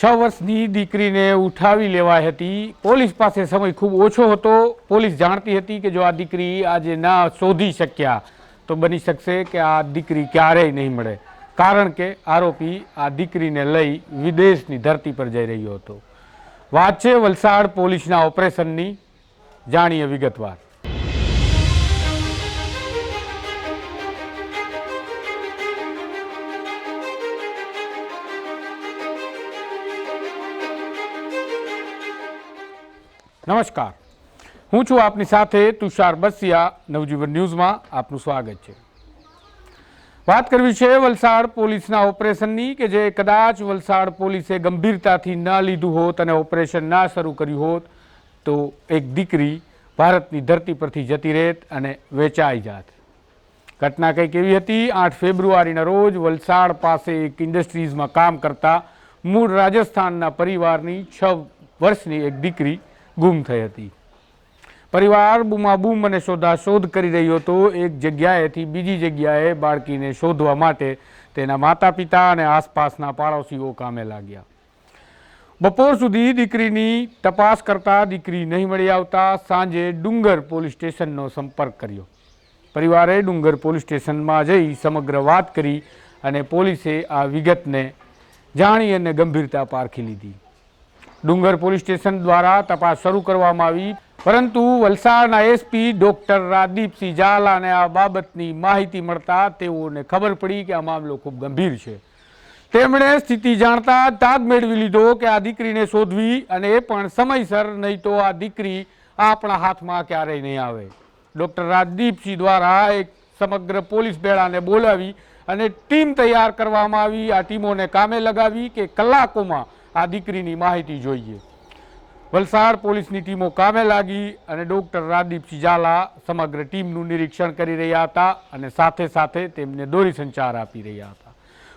છ વર્ષની દીકરીને ઉઠાવી લેવાઈ હતી. પોલીસ પાસે સમય ખૂબ ઓછો હતો. પોલીસ જાણતી હતી કે જો આ દીકરી આજે ના શોધી શક્યા, તો બની શકશે કે આ દીકરી ક્યારેય નહીં મળે. કારણ કે આરોપી આ દીકરીને લઈ વિદેશની ધરતી પર જઈ રહ્યો હતો. વાત છે વલસાડ પોલીસના ઓપરેશનની. જાણીએ વિગતવાર. નમસ્કાર. હું છું આપની સાથે તુષાર બસિયા, નવજીવન ન્યૂઝમાં આપનું સ્વાગત છે. વાત કરવી છે વલસાડ પોલીસના ઓપરેશનની કે જે કદાચ વલસાડ પોલીસે ગંભીરતાથી ન લીધું હોત અને ઓપરેશન ના શરૂ કર્યું હોત, તો એક દીકરી ભારતની ધરતી પરથી જતી રહેત અને વેચાઈ જાત. ઘટના કંઈક એવી હતી, આઠ ફેબ્રુઆરીના રોજ વલસાડ પાસે એક ઇન્ડસ્ટ્રીઝમાં કામ કરતા મૂળ રાજસ્થાનના પરિવારની છ વર્ષની એક દીકરી ગુમ થઈ હતી. પરિવાર બૂમાબૂમ અને શોધાશોધ કરી રહ્યો હતો. એક જગ્યાએથી બીજી જગ્યાએ બાળકીને શોધવા માટે તેના માતા પિતા અને આસપાસના પાડોશીઓ કામે લાગ્યા. બપોર સુધી દીકરીની તપાસ કરતા દીકરી નહીં મળી આવતા સાંજે ડુંગર પોલીસ સ્ટેશનનો સંપર્ક કર્યો. પરિવારે ડુંગર પોલીસ સ્ટેશનમાં જઈ સમગ્ર વાત કરી અને પોલીસે આ વિગતને જાણી અને ગંભીરતા પારખી લીધી. ડુંગર પોલીસ સ્ટેશન દ્વારા તપાસ શરૂ કરવામાં આવી. પરંતુ વલસાડના એસપી ડોક્ટર રાજદીપસિંહ ઝાલાને આ બાબતની માહિતી મળતા તેઓને ખબર પડી કે આ મામલો ખૂબ ગંભીર છે. તેમણે સ્થિતિ જાણતા તાગ મેળવી લીધો કે આ દીકરીને શોધવી અને એ પણ સમયસર, નહીં તો આ દીકરી આપણા હાથમાં ક્યારેય નહીં આવે. ડૉક્ટર રાજદીપસિંહ દ્વારા એક સમગ્ર પોલીસ બેડાને બોલાવી અને ટીમ તૈયાર કરવામાં આવી. આ ટીમોને કામે લગાવી કે કલાકોમાં આ દીકરીની માહિતી જોઈએ. વલસાડ પોલીસની ટીમો કામે લાગી અને ડૉક્ટર રાજદીપસિંહ ઝાલા સમગ્ર ટીમનું નિરીક્ષણ કરી રહ્યા હતા અને સાથે સાથે તેમને દોરી સંચાર આપી રહ્યા હતા.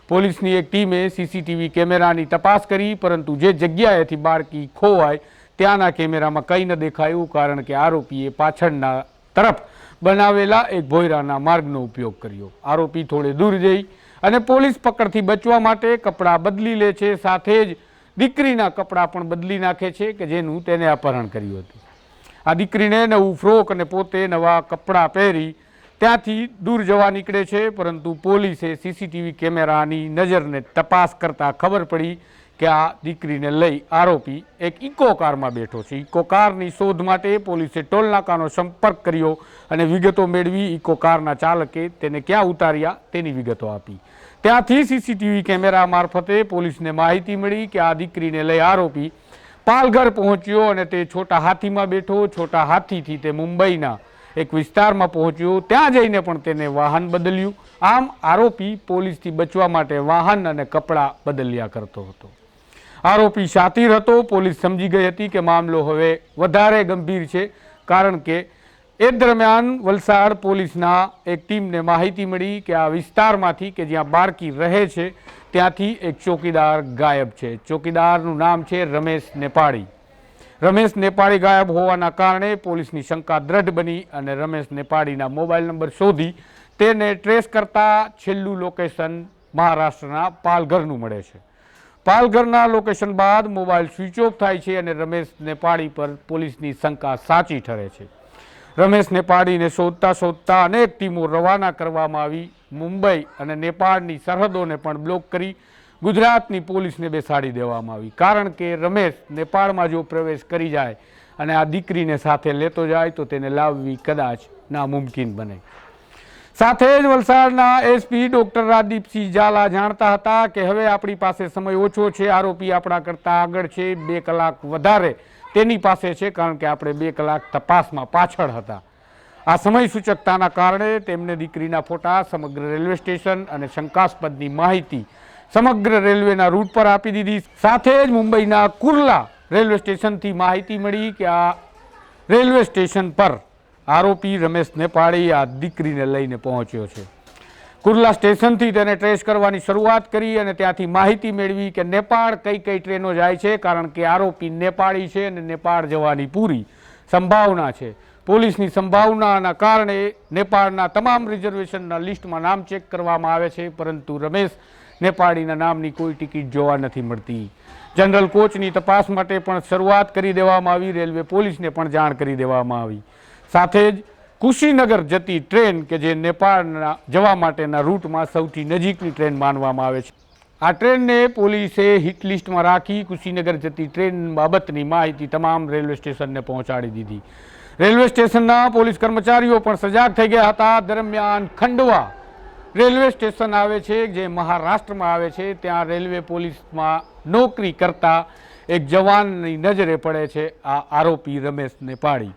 પોલીસની એક ટીમે સીસીટીવી કેમેરાની તપાસ કરી, પરંતુ જે જગ્યાએથી બાળકી ખોવાય ત્યાંના કેમેરામાં કંઈ ન દેખાયું કારણ કે આરોપીએ પાછળના તરફ બનાવેલા એક ભોયરાના માર્ગનો ઉપયોગ કર્યો. આરોપી થોડે દૂર જઈ અને પોલીસ પકડથી બચવા માટે કપડાં બદલી લે છે. સાથે જ દીકરીના કપડાં પણ બદલી નાખે છે કે જેનું તેને અપહરણ કર્યું હતું. આ દીકરીને નવું ફ્રોક અને પોતે નવા કપડાં પહેરી ત્યાંથી દૂર જવા નીકળે છે, પરંતુ પોલીસે સીસીટીવી કેમેરાની નજરને તપાસ કરતાં ખબર પડી કે આ દીકરીને લઈ આરોપી એક ઇકો કારમાં બેઠો છે. ઇકો કારની શોધ માટે પોલીસે ટોલનાકાનો સંપર્ક કર્યો અને વિગતો મેળવી ઇકો કારના ચાલકે તેને ક્યાં ઉતાર્યા તેની વિગતો આપી. ત્યાંથી સીસીટીવી કેમેરા મારફતે પોલીસને માહિતી મળી કે આ દીકરીને લઈ આરોપી પાલઘર પહોંચ્યો અને તે છોટા હાથીમાં બેઠો. છોટા હાથીથી તે મુંબઈના એક વિસ્તારમાં પહોંચ્યો. ત્યાં જઈને પણ તેને વાહન બદલ્યું. આમ આરોપી પોલીસથી બચવા માટે વાહન અને કપડાં બદલ્યા કરતો હતો. આરોપી શાતીર હતો. પોલીસ સમજી ગઈ હતી કે મામલો હવે વધારે ગંભીર છે, કારણ કે એ દરમિયાન વલસાડ પોલીસના એક ટીમને માહિતી મળી કે આ વિસ્તારમાંથી કે જ્યાં બાળકી રહે છે, ત્યાંથી એક ચોકીદાર ગાયબ છે. ચોકીદારનું નામ છે રમેશ નેપાળી. રમેશ નેપાળી ગાયબ હોવાના કારણે પોલીસની શંકા દ્રઢ બની અને રમેશ નેપાળીના મોબાઈલ નંબર શોધી તેને ટ્રેસ કરતા છેલ્લું લોકેશન મહારાષ્ટ્રના પાલઘરનું મળે છે. પાલઘરના લોકેશન બાદ મોબાઈલ સ્વિચ ઓફ થાય છે અને રમેશ નેપાળી પર પોલીસની શંકા સાચી ઠરે છે. રમેશ નેપાળીને શોધતા શોધતા અનેક ટીમો રવાના કરવામાં આવી. મુંબઈ અને નેપાળની સરહદોને પણ બ્લોક કરી ગુજરાતની પોલીસને બેસાડી દેવામાં આવી. કારણ કે રમેશ નેપાળમાં જો પ્રવેશ કરી જાય અને આ દીકરીને સાથે લેતો જાય, તો તેને લાવવી કદાચ નામુમકિન બને. સાથે જ વલસાડના એસપી ડૉક્ટર રાજદીપસિંહ ઝાલા જાણતા હતા કે હવે આપણી પાસે સમય ઓછો છે. આરોપી આપણા કરતાં આગળ છે. બે કલાક વધારે તેની પાસે છે, કારણ કે આપણે બે કલાક તપાસમાં પાછળ હતા. આ સમય સૂચકતાના કારણે તેમને દીકરીના ફોટા, સમગ્ર રેલવે સ્ટેશન અને શંકાસ્પદની માહિતી સમગ્ર રેલવેના રૂટ પર આપી દીધી. સાથે જ મુંબઈના કુર્લા રેલવે સ્ટેશનથી માહિતી મળી કે આ રેલવે સ્ટેશન પર આરોપી રમેશ નેપાળી આ દીકરીને લઈને પહોંચ્યો છે. કુર્લા સ્ટેશનથી તેને ટ્રેસ કરવાની શરૂઆત કરી અને ત્યાંથી માહિતી મેળવી કે નેપાળ કઈ કઈ ટ્રેનો જાય છે, કારણ કે આરોપી નેપાળી છે અને નેપાળ જવાની પૂરી સંભાવના છે. પોલીસની સંભાવનાના કારણે નેપાળના તમામ રિઝર્વેશનના લિસ્ટમાં નામ ચેક કરવામાં આવે છે, પરંતુ રમેશ નેપાળીના નામની કોઈ ટિકિટ જોવા નથી મળતી. જનરલ કોચની તપાસ માટે પણ શરૂઆત કરી દેવામાં આવી, રેલવે પોલીસને પણ જાણ કરી દેવામાં આવી. સાથે જ કુશીનગર જતી ટ્રેન કે જે નેપાળના જવા માટેના રૂટમાં સૌથી નજીકની ટ્રેન માનવામાં આવે છે. આ ટ્રેનને પોલીસે હિટ લિસ્ટમાં રાખી કુશીનગર જતી ટ્રેન બાબતની માહિતી તમામ રેલવે સ્ટેશનને પહોંચાડી દીધી. રેલવે સ્ટેશનના પોલીસ કર્મચારીઓ પણ સજાગ થઈ ગયા હતા. દરમિયાન ખંડવા રેલવે સ્ટેશન આવે છે, જે મહારાષ્ટ્રમાં આવે છે. ત્યાં રેલવે પોલીસમાં નોકરી કરતા એક જવાનની નજરે પડે છે આ આરોપી રમેશ નેપાળી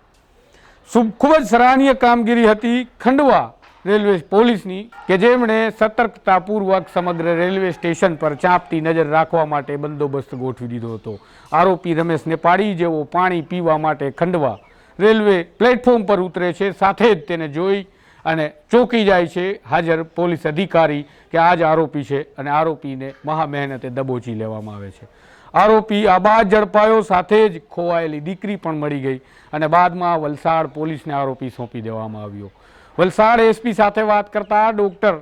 ખૂબ જ સરાહનીય કામગીરી હતી ખંડવા રેલવે પોલીસની કે જેમણે સતર્કતાપૂર્વક સમગ્ર રેલવે સ્ટેશન પર ચાંપતી નજર રાખવા માટે બંદોબસ્ત ગોઠવી દીધો હતો. આરોપી રમેશ નેપાળી જેવો પાણી પીવા માટે ખંડવા રેલવે પ્લેટફોર્મ પર ઉતરે છે, સાથે જ તેને જોઈ અને ચોંકી જાય છે. હાજર પોલીસ અધિકારી કે આ જ આરોપી છે અને આરોપીને મહા મહેનતે દબોચી લેવામાં આવે છે. આરોપી આ ઝડપાયો સાથે જ ખોવાયેલી દીકરી પણ મળી ગઈ અને બાદમાં વલસાડ પોલીસને આરોપી સોંપી દેવામાં આવ્યો. વલસાડ એસપી સાથે વાત કરતા ડૉક્ટર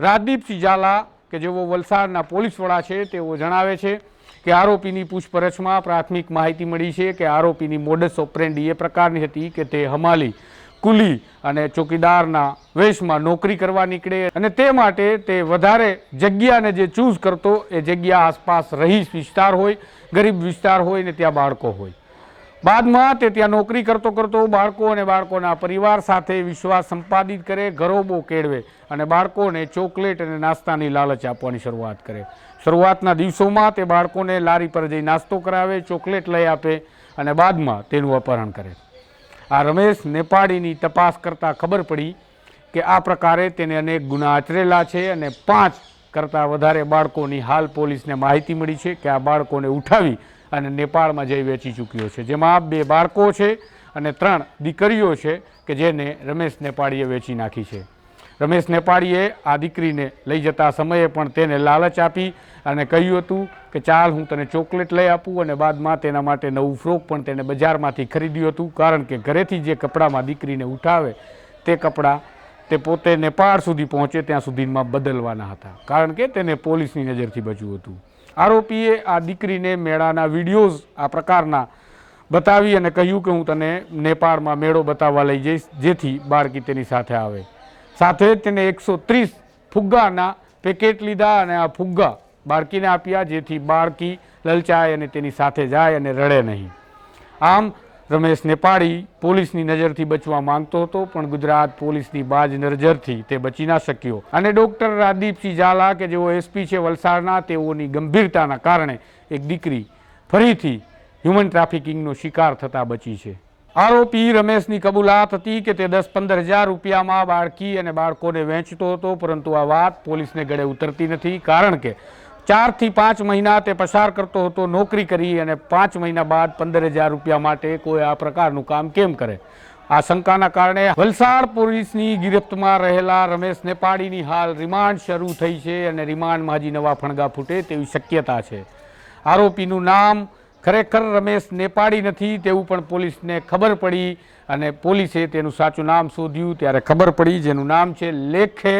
રાજદીપસિંહ ઝાલા કે જેઓ વલસાડના પોલીસ વડા છે, તેઓ જણાવે છે કે આરોપીની પૂછપરછમાં પ્રાથમિક માહિતી મળી છે કે આરોપીની મોડસ ઓપરેન્ડી એ પ્રકારની હતી કે તે હમાલી કુલી અને ચોકીદારના વેશમાં નોકરી કરવા નીકળે અને તે માટે તે વધારે જગ્યાને જે ચૂઝ કરતો, એ જગ્યા આસપાસ રહીશ વિસ્તાર હોય, ગરીબ વિસ્તાર હોય ને ત્યાં બાળકો હોય. બાદમાં તે ત્યાં નોકરી કરતો કરતો બાળકો અને બાળકોના પરિવાર સાથે વિશ્વાસ સંપાદિત કરે ગરોબો કેળવે અને બાળકોને ચોકલેટ અને નાસ્તાની લાલચ આપવાની શરૂઆત કરે. શરૂઆતના દિવસોમાં તે બાળકોને લારી પર જઈ નાસ્તો કરાવે, ચોકલેટ લઈ આપે અને બાદમાં તેનું અપહરણ કરે. આ રમેશ નેપાળીની તપાસ કરતાં ખબર પડી કે આ પ્રકારે તેને અનેક ગુના આચરેલા છે અને પાંચ કરતાં વધારે બાળકોની હાલ પોલીસને માહિતી મળી છે કે આ બાળકોને ઉઠાવી અને નેપાળમાં જઈ વેચી ચૂક્યો છે. જેમાં બે બાળકો છે અને ત્રણ દીકરીઓ છે કે જેને રમેશ નેપાળીએ વેચી નાખી છે. રમેશ નેપાળીએ આ દીકરીને લઈ જતા સમયે પણ તેને લાલચ આપી અને કહ્યું હતું કે ચાલ હું તને ચોકલેટ લઈ આપું અને બાદમાં તેના માટે નવું ફ્રોક પણ તેને બજારમાંથી ખરીદ્યું હતું. કારણ કે ઘરેથી જે કપડામાં દીકરીને ઉઠાવે તે કપડાં તે પોતે નેપાળ સુધી પહોંચે ત્યાં સુધીમાં બદલવાના હતા. કારણ કે તેને પોલીસની નજરથી બચવું હતું. આરોપીએ આ દીકરીને મેળાના વિડીયોઝ આ પ્રકારના બતાવી અને કહ્યું કે હું તને નેપાળમાં મેળો બતાવવા લઈ જઈશ, જેથી બાળકી તેની સાથે આવે. સાથે તેને એકસો ત્રીસ ફુગ્ગાના પેકેટ લીધા અને આ ફુગ્ગા બાળકીને આપ્યા, જેથી બાળકી લલચાય અને તેની સાથે જાય અને રડે નહીં. આમ રમેશ નેપાળી પોલીસની નજરથી બચવા માંગતો હતો, પણ ગુજરાત પોલીસની બાજ નજરથી તે બચી ના શક્યો. અને ડૉક્ટર રાજદીપસિંહ ઝાલા, કે જેઓ એસપી છે વલસાડના, તેઓની ગંભીરતાના કારણે એક દીકરી ફરીથી હ્યુમન ટ્રાફિકિંગનો શિકાર થતાં બચી છે. આરોપી રમેશની કબૂલાત હતી કે તે દસ પંદર હજાર રૂપિયામાં બાળકી અને બાળકોને વેચતો હતો, પરંતુ આ વાત પોલીસને ગળે ઉતરતી નથી, કારણ કે ચારથી પાંચ મહિના તે પસાર કરતો હતો નોકરી કરી અને પાંચ મહિના બાદ પંદર હજાર રૂપિયા માટે કોઈ આ પ્રકારનું કામ કેમ કરે? આ શંકાના કારણે વલસાડ પોલીસની ગિરફ્તમાં રહેલા રમેશ નેપાળીની હાલ રિમાન્ડ શરૂ થઈ છે અને રિમાન્ડમાં હજી નવા ફણગા ફૂટે તેવી શક્યતા છે. આરોપીનું નામ ખરેખર રમેશ નેપાળી નથી તેવું પણ પોલીસને ખબર પડી અને પોલીસે તેનું સાચું નામ શોધ્યું. ત્યારે ખબર પડી જેનું નામ છે લેખે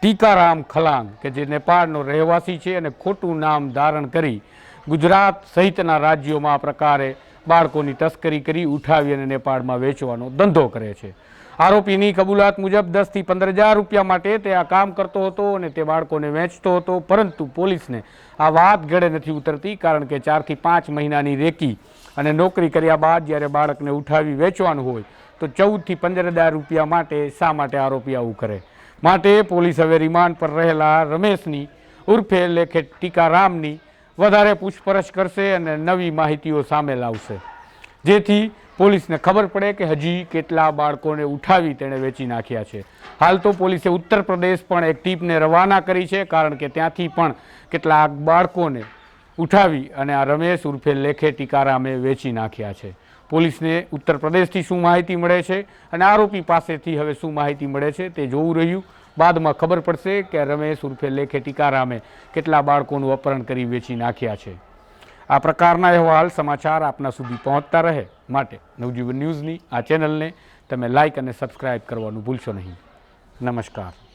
ટીકારામ ખલાંગ, કે જે નેપાળનો રહેવાસી છે અને ખોટું નામ ધારણ કરી ગુજરાત સહિતના રાજ્યોમાં આ પ્રકારે બાળકોની તસ્કરી કરી, ઉઠાવી અને નેપાળમાં વેચવાનો ધંધો કરે છે. આરોપીની કબૂલાત મુજબ દસથી પંદર હજાર રૂપિયા માટે તે આ કામ કરતો હતો અને તે બાળકોને વેચતો હતો, પરંતુ પોલીસને આ વાત ગળે નથી ઉતરતી કારણ કે ચારથી પાંચ મહિનાની રેકી અને નોકરી કર્યા બાદ જ્યારે બાળકને ઉઠાવી વેચવાનું હોય, તો ચૌદથી પંદર હજાર રૂપિયા માટે શા માટે આરોપી આવું કરે? માટે પોલીસ હવે રિમાન્ડ પર રહેલા રમેશની ઉર્ફે લેખે ટીકારામની વધારે પૂછપરછ કરશે અને નવી માહિતીઓ સામે લાવશે. જેથી પોલીસને ખબર પડે કે હજી કેટલા બાળકોને ઉઠાવી તેણે વેચી નાખ્યા છે. હાલ તો પોલીસે ઉત્તર પ્રદેશ પણ એક ટીપને રવાના કરી છે, કારણ કે ત્યાંથી પણ કેટલાક બાળકોને ઉઠાવી અને આ રમેશ ઉર્ફે લેખે ટીકારામે વેચી નાખ્યા છે. પોલીસને ઉત્તર પ્રદેશથી શું માહિતી મળે છે અને આરોપી પાસેથી હવે શું માહિતી મળે છે તે જોવું રહ્યું. બાદમાં ખબર પડશે કે રમેશ ઉર્ફે લેખે ટીકારામે કેટલા બાળકોનું અપહરણ કરી વેચી નાખ્યા છે. આ પ્રકારના અહેવાલ સમાચાર આપના સુધી પહોંચતા રહે. માટે નવજીવન ન્યૂઝની આ ચેનલને તમે લાઇક અને સબસ્ક્રાઇબ કરવાનું ભૂલશો નહીં. નમસ્કાર.